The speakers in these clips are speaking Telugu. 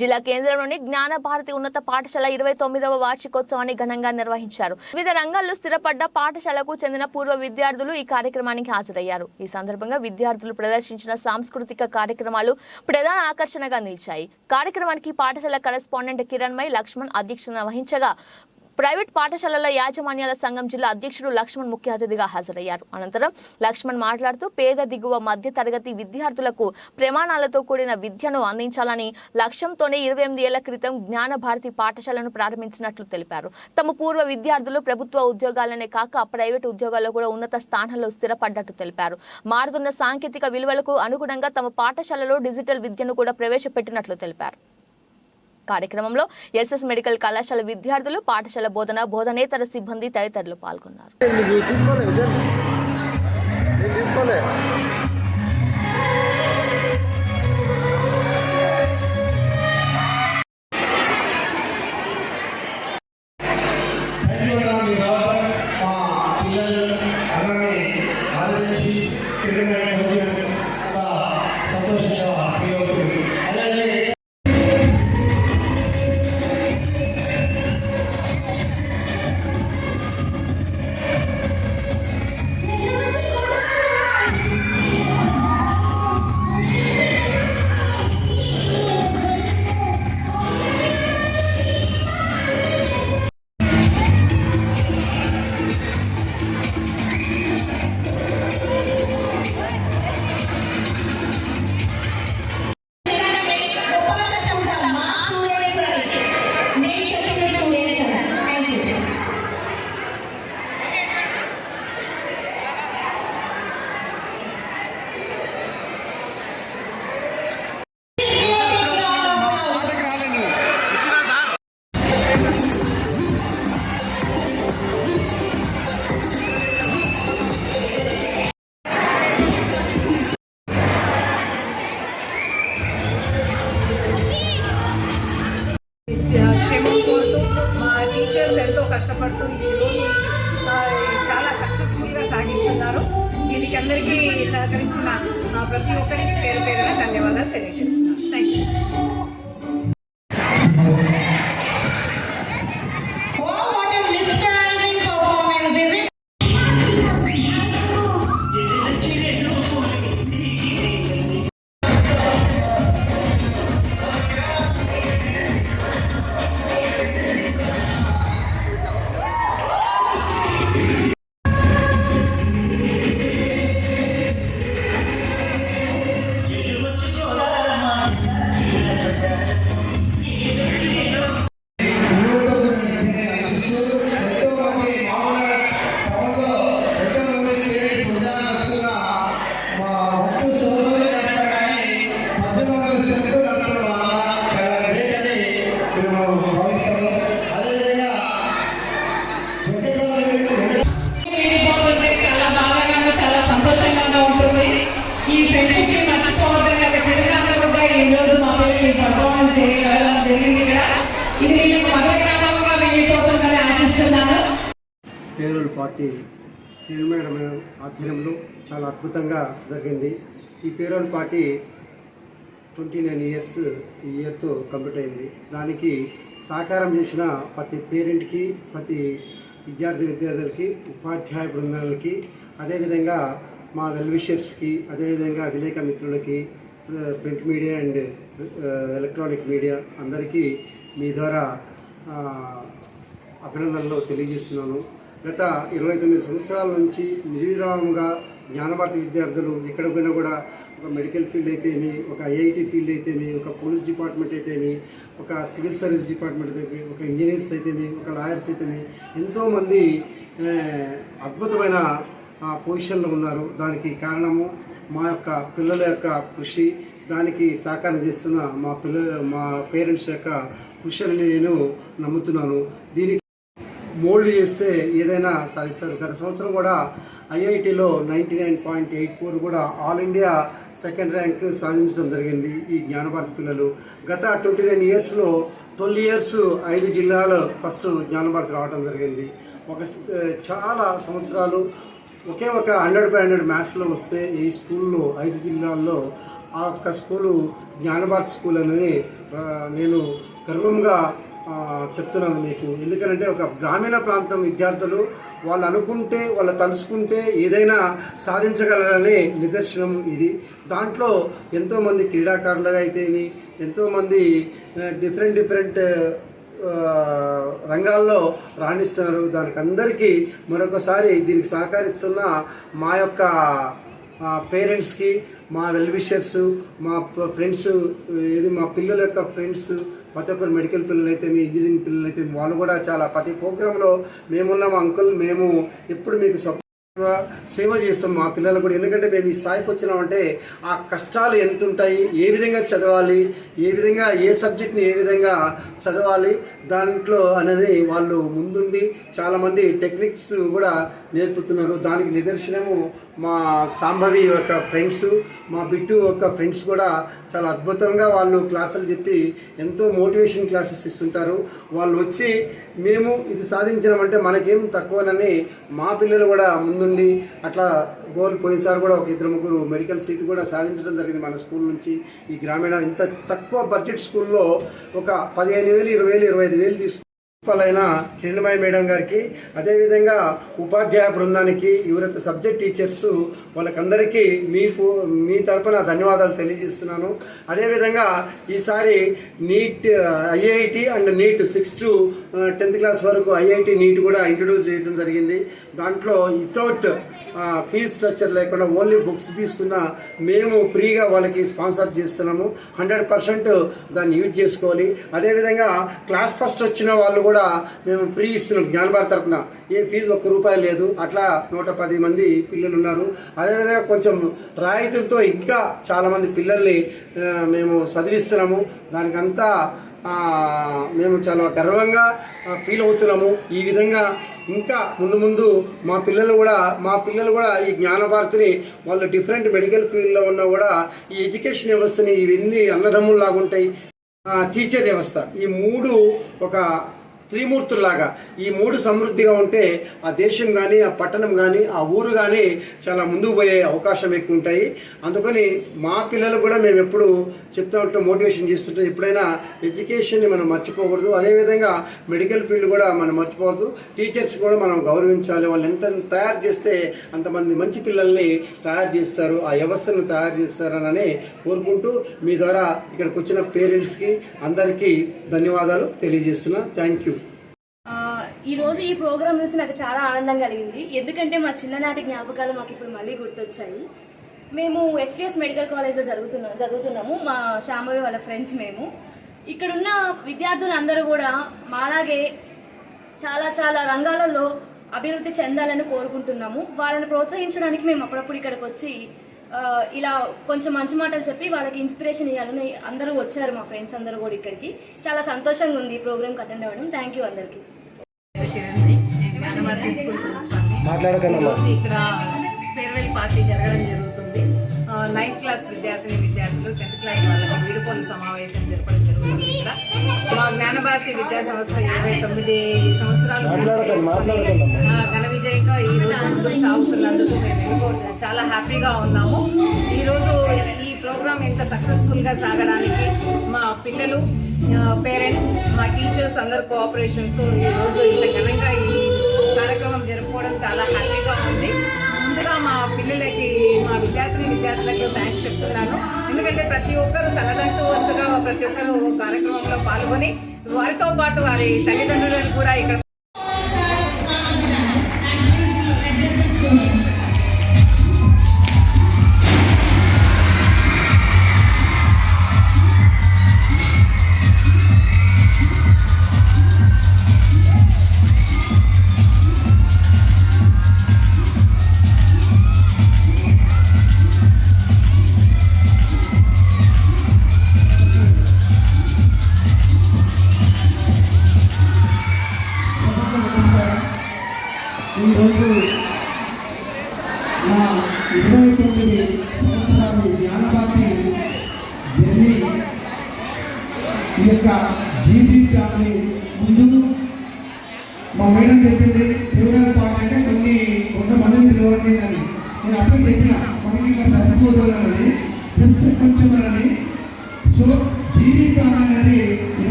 జిల్లా కేంద్రంలోని జ్ఞాన భారతి ఉన్నత పాఠశాల ఇరవై తొమ్మిదవ వార్షికోత్సవాన్ని ఘనంగా నిర్వహించారు. వివిధ రంగాల్లో స్థిరపడ్డ పాఠశాలకు చెందిన పూర్వ విద్యార్థులు ఈ కార్యక్రమానికి హాజరయ్యారు. ఈ సందర్భంగా విద్యార్థులు ప్రదర్శించిన సాంస్కృతిక కార్యక్రమాలు ప్రధాన ఆకర్షణగా నిలిచాయి. కార్యక్రమానికి పాఠశాల కరెస్పాండెంట్ కిరణ్మై లక్ష్మణ్ అధ్యక్షత వహించగా ప్రైవేట్ పాఠశాలల యాజమాన్యాల సంఘం జిల్లా అధ్యక్షుడు లక్ష్మణ్ ముఖ్య అతిథిగా హాజరయ్యారు. అనంతరం లక్ష్మణ్ మాట్లాడుతూ పేద దిగువ మధ్య తరగతి విద్యార్థులకు ప్రమాణాలతో కూడిన విద్యను అందించాలని లక్ష్యంతోనే ఇరవై ఎనిమిది ఏళ్ళ క్రితం జ్ఞాన భారతి పాఠశాలను ప్రారంభించినట్లు తెలిపారు. తమ పూర్వ విద్యార్థులు ప్రభుత్వ ఉద్యోగాలనే కాక ప్రైవేట్ ఉద్యోగాల్లో కూడా ఉన్నత స్థానాల్లో స్థిరపడ్డట్టు తెలిపారు. మారుతున్న సాంకేతిక విలువలకు అనుగుణంగా తమ పాఠశాలలో డిజిటల్ విద్యను కూడా ప్రవేశపెట్టినట్లు తెలిపారు. కార్యక్రమంలో ఎస్ఎస్ మెడికల్ కళాశాల విద్యార్థులు పాఠశాల బోధన బోధనేతర సిబ్బంది తదితరులు పాల్గొన్నారు. కష్టపడుతూ ఈరోజు చాలా సక్సెస్ఫుల్గా సాగిస్తున్నారు. దీనికి అందరికీ సహకరించిన ప్రతి ఒక్కరికి పేరు పేరున ధన్యవాదాలు తెలియజేస్తున్నాను. థ్యాంక్ యూ ఈ జరిగింది ఇక్కడ ఇది వీళ్ళకి వెళ్ళిపోతుందని ఆశిస్తున్నాను పేరుల పార్టీ మేడం ఆధ్వర్యంలో చాలా అద్భుతంగా జరిగింది. ఈ payroll party twenty nine years ఈ ఇయర్తో కంప్లీట్ అయింది. దానికి సహకారం చేసిన ప్రతి పేరెంట్కి ప్రతి విద్యార్థి విద్యార్థులకి ఉపాధ్యాయ బృందాలకి అదేవిధంగా మా వెల్విషర్స్కి అదేవిధంగా విలేక మిత్రులకి print media and electronic media అందరికీ మీ ద్వారా అభినందనలు తెలియజేస్తున్నాను. గత ఇరవై తొమ్మిది సంవత్సరాల నుంచి నిర్విరామంగా జ్ఞానభారతి విద్యార్థులు ఎక్కడ పోయినా కూడా ఒక మెడికల్ ఫీల్డ్ అయితేమి ఒక ఐఐటి ఫీల్డ్ అయితేమి ఒక పోలీస్ డిపార్ట్మెంట్ అయితేమి ఒక సివిల్ సర్వీస్ డిపార్ట్మెంట్ అయితేమి ఒక ఇంజనీర్స్ అయితేమి ఒక లాయర్స్ అయితేమి ఎంతోమంది అద్భుతమైన పొజిషన్లో ఉన్నారు. దానికి కారణము మా యొక్క పిల్లల యొక్క కృషి దానికి సహకారం చేస్తున్న మా పిల్లల మా పేరెంట్స్ యొక్క కృషి అని నేను నమ్ముతున్నాను. దీనికి మోల్డ్ చేస్తే ఏదైనా సాధిస్తారు. గత సంవత్సరం కూడా ఐఐటిలో ninety nine point eight four కూడా ఆల్ ఇండియా సెకండ్ ర్యాంక్ సాధించడం జరిగింది ఈ జ్ఞానభారతి పిల్లలు. గత ట్వంటీ నైన్ ఇయర్స్లో ట్వెల్వ్ ఇయర్స్ ఐదు జిల్లాలో ఫస్ట్ జ్ఞానభారతి రావడం జరిగింది. ఒక చాలా సంవత్సరాలు ఒకే ఒక హండ్రెడ్ బై హండ్రెడ్ మ్యాథ్స్లో వస్తే ఈ స్కూల్లో ఐదు జిల్లాల్లో ఆ యొక్క స్కూలు జ్ఞానభారత్ స్కూల్ అనేది నేను గర్వంగా చెప్తున్నాను మీకు. ఎందుకంటే ఒక గ్రామీణ ప్రాంతం విద్యార్థులు వాళ్ళు అనుకుంటే వాళ్ళు తలుచుకుంటే ఏదైనా సాధించగలరనే నిదర్శనం ఇది. దాంట్లో ఎంతోమంది క్రీడాకారులుగా అయితేవి ఎంతోమంది డిఫరెంట్ డిఫరెంట్ రంగాల్లో రాణిస్తున్నారు. దానికి అందరికీ మరొకసారి దీనికి సహకరిస్తున్న మా యొక్క పేరెంట్స్కి మా వెల్విషర్స్ మా ఫ్రెండ్స్ ఇది మా పిల్లల యొక్క ఫ్రెండ్స్ ప్రతి ఒక్కరు మెడికల్ పిల్లలు అయితే ఇంజనీరింగ్ పిల్లలు అయితే వాళ్ళు కూడా చాలా ప్రతి ప్రోగ్రాంలో మేమున్న. మా అంకుల్ మేము ఎప్పుడు మీకు సపోర్ట్ సేవ చేస్తాం మా పిల్లలు కూడా. ఎందుకంటే మేము ఈ స్థాయికి వచ్చినామంటే ఆ కష్టాలు ఎంత ఉంటాయి ఏ విధంగా చదవాలి ఏ విధంగా ఏ సబ్జెక్ట్ని ఏ విధంగా చదవాలి దాంట్లో అనేది వాళ్ళు ముందుండి చాలామంది టెక్నిక్స్ కూడా నేర్పుతున్నారు. దానికి నిదర్శనము మా సాంభవి యొక్క ఫ్రెండ్స్ మా బిట్టు యొక్క ఫ్రెండ్స్ కూడా చాలా అద్భుతంగా వాళ్ళు క్లాసులు చెప్పి ఎంతో మోటివేషన్ క్లాసెస్ ఇస్తుంటారు. వాళ్ళు వచ్చి మేము ఇది సాధించినామంటే మనకేం తక్కువనని మా పిల్లలు కూడా ముందుండి అట్లా గోల్ పోయినసారి కూడా ఒక ఇద్దరు ముగ్గురు మెడికల్ సీట్ కూడా సాధించడం జరిగింది మన స్కూల్ నుంచి. ఈ గ్రామీణ ఇంత తక్కువ బడ్జెట్ స్కూల్లో ఒక పదిహేను వేలు ఇరవై వేలు ఇరవై ఐదు వేలు తీసుకు ప్రిన్సిపల్ కిరణ్మయ్య మేడం గారికి అదేవిధంగా ఉపాధ్యాయ బృందానికి ఎవరైతే సబ్జెక్ట్ టీచర్స్ వాళ్ళకందరికీ మీకు మీ తరపున ధన్యవాదాలు తెలియజేస్తున్నాను. అదేవిధంగా ఈసారి NEET IIT and NEET six to tenth class వరకు ఐఐటి నీట్ కూడా ఇంట్రడ్యూస్ చేయడం జరిగింది. దాంట్లో వితౌట్ ఫీజ్ స్ట్రక్చర్ లేకుండా ఓన్లీ బుక్స్ తీసుకున్న మేము ఫ్రీగా వాళ్ళకి స్పాన్సర్ చేస్తున్నాము. హండ్రెడ్ పర్సెంట్ దాన్ని యూజ్ చేసుకోవాలి. అదేవిధంగా క్లాస్ ఫస్ట్ వచ్చిన వాళ్ళు కూడా కూడా మేము ఫ్రీ ఇస్తున్నాం జ్ఞానభారత్ తరఫున. ఏ ఫీజు ఒక్క రూపాయి లేదు అట్లా నూట పది మంది పిల్లలు ఉన్నారు అదేవిధంగా కొంచెం రాయితీలతో ఇంకా చాలామంది పిల్లల్ని మేము చదివిస్తున్నాము. దానికంతా మేము చాలా గర్వంగా ఫీల్ అవుతున్నాము. ఈ విధంగా ఇంకా ముందు ముందు మా పిల్లలు కూడా మా పిల్లలు కూడా ఈ జ్ఞానభారతిని వాళ్ళు డిఫరెంట్ మెడికల్ ఫీల్డ్లో ఉన్నా కూడా ఈ ఎడ్యుకేషన్ వ్యవస్థని ఇవన్నీ అన్నదమ్ముల్లాగా ఉంటాయి టీచర్ వ్యవస్థ. ఈ మూడు ఒక త్రిమూర్తుల్లాగా. ఈ మూడు సమృద్ధిగా ఉంటే ఆ దేశం కానీ ఆ పట్టణం కానీ ఆ ఊరు కానీ చాలా ముందుకు పోయే అవకాశం ఎక్కువ ఉంటాయి. అందుకని మా పిల్లలు కూడా మేము ఎప్పుడు చెప్తా ఉంటాం మోటివేషన్ చేస్తుంటాం ఎప్పుడైనా ఎడ్యుకేషన్ని మనం మర్చిపోకూడదు. అదేవిధంగా మెడికల్ ఫీల్డ్ కూడా మనం మర్చిపోకూడదు టీచర్స్ కూడా మనం గౌరవించాలి. వాళ్ళు ఎంత తయారు చేస్తే అంతమంది మంచి పిల్లల్ని తయారు చేస్తారు ఆ వ్యవస్థను తయారు చేస్తారని కోరుకుంటూ మీ ద్వారా ఇక్కడికి వచ్చిన పేరెంట్స్కి అందరికీ ధన్యవాదాలు తెలియజేస్తున్నా. Thank you. ఈ రోజు ఈ ప్రోగ్రామ్ చూసి నాకు చాలా ఆనందం కలిగింది. ఎందుకంటే మా చిన్ననాటి జ్ఞాపకాలు మాకు ఇప్పుడు మళ్ళీ గుర్తొచ్చాయి. మేము ఎస్విఎస్ మెడికల్ కాలేజ్లో జరుగుతున్నా చదువుతున్నాము మా శ్యామవి వాళ్ళ ఫ్రెండ్స్ మేము. ఇక్కడున్న విద్యార్థులందరూ కూడా మాలాగే చాలా చాలా రంగాలలో అభివృద్ధి చెందాలని కోరుకుంటున్నాము. వాళ్ళని ప్రోత్సహించడానికి మేము అప్పుడప్పుడు ఇక్కడికి వచ్చి ఇలా కొంచెం మంచి మాటలు చెప్పి వాళ్ళకి ఇన్స్పిరేషన్ ఇవ్వాలని అందరూ వచ్చారు మా ఫ్రెండ్స్ అందరూ కూడా ఇక్కడికి. చాలా సంతోషంగా ఉంది ఈ ప్రోగ్రామ్కి అటెండ్ అవ్వడం. థ్యాంక్ యూ అందరికీ. ఈరోజు ఇక్కడ ఫేర్వెల్ పార్టీ జరగడం జరుగుతుంది. నైన్త్ క్లాస్ విద్యార్థిని విద్యార్థులు టెన్త్ క్లాస్ వాళ్ళకి వీడుకోలు సమావేశం జరపడం జరుగుతుంది ఇక్కడ. మా జ్ఞానభారతి విద్యా సంస్థ ఇరవై తొమ్మిది సంవత్సరాలు ఘన విజయంగా ఈ రోజు ముందుకు సాగుతున్నందుకు మేము ఎంతో చాలా హ్యాపీగా ఉన్నాము. ఈ రోజు ఈ ప్రోగ్రామ్ ఇంత సక్సెస్ఫుల్గా సాగడానికి మా పిల్లలు టీచర్స్ అందరు కోఆపరేషన్స్ ఈరోజు ఇట్లా ఇంత ఘనంగా ఈ కార్యక్రమం జరుపుకోవడం చాలా హ్యాపీగా ఉంది. ముందుగా మా పిల్లలకి మా విద్యార్థిని విద్యార్థులకు థ్యాంక్స్ చెప్తున్నాను. ఎందుకంటే ప్రతి ఒక్కరు తనదంటూ వంతుగా ప్రతి ఒక్కరు కార్యక్రమంలో పాల్గొని వారితో పాటు వారి తల్లిదండ్రులను కూడా ఇక్కడ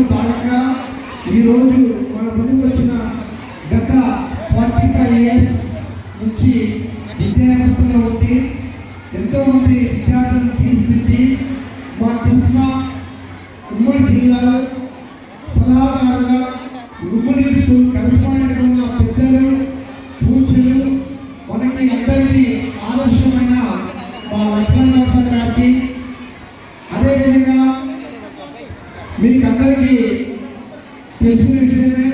దాంట్లో భాగంగా ఈరోజు మన ముందుకు వచ్చిన గత ఫార్టీ ఫైవ్ ఇయర్స్ నుంచి విద్యావ్యవస్థలో ఉండి ఎంతోమంది విద్యార్థులను తీర్చిదిద్ది మా కృష్ణ ఉమ్మడి జిల్లాలో సలహాదారుగా ఉమ్మడి స్కూల్ కరెస్పాండెంట్ ఉన్న పెద్దలు పూజలు మనకి అందరికీ ఆదర్శమైన మా లక్ష్మణ గారికి అదేవిధంగా మీకు అందరికీ తెలిసిన విషయమే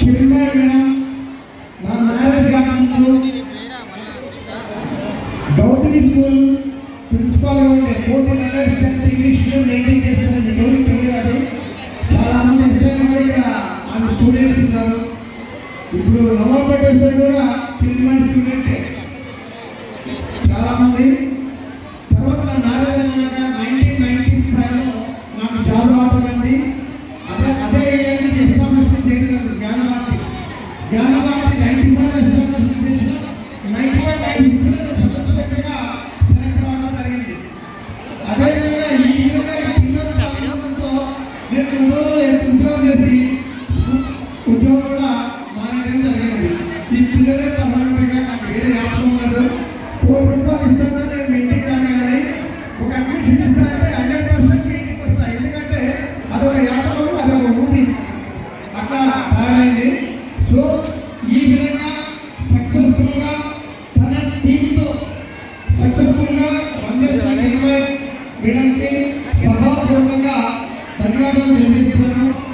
కిరణ్ నా మ్యారేజ్ కాకముందు గౌతమి స్కూల్ ప్రిన్సిపాల్ ఉండే fourteen hundred strength English medium maintain చేస్తానని ఎవరికి తెలియదు చాలా మంది ఎస్ఐలు కూడా ఇక్కడ ఆమె స్టూడెంట్స్ ఉన్నారు. ఇప్పుడు నవంబర్ సార్ కూడా ట్రీట్మెంట్ స్టూడెంటే. చాలా జ్ఞానభారతి మేడంకి సభాపూర్వకంగా ధన్యవాదాలు తెలియజేస్తున్నాను.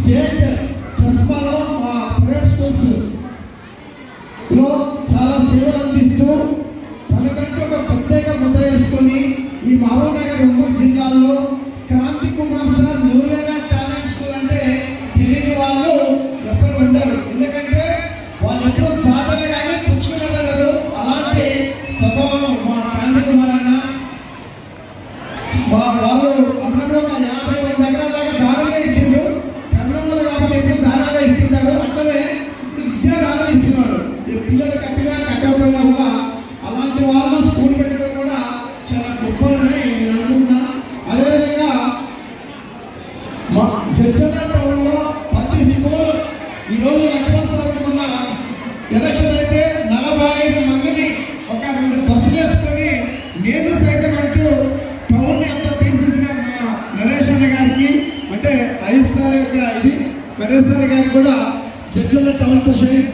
స్టేట్ ప్రిన్సిపాల్ మా ప్రైవేట్ స్కూల్స్. లో చాలా సేవలు అందిస్తూ తనకంటూ ఒక ప్రత్యేక ముద్ర వేసుకొని ఈ మహబూబ్ ఒంగోలు జిల్లాలో క్రాంతి కుమార్ సార్ న్యూవేగా టాలెంట్ స్కూల్ అంటే తెలియని వాళ్ళు ఎవ్వరు ఉండరు. ఎందుకంటే వాళ్ళు ఎప్పుడూ జాతర కానీ పుచ్చుకోగలరు అలాంటి స్వభావం మా క్రాంతి కుమార్ అన్న. వాళ్ళు అంటే గారు కూడా జడ్చర్ల టౌన్ ప్రెసిడెంట్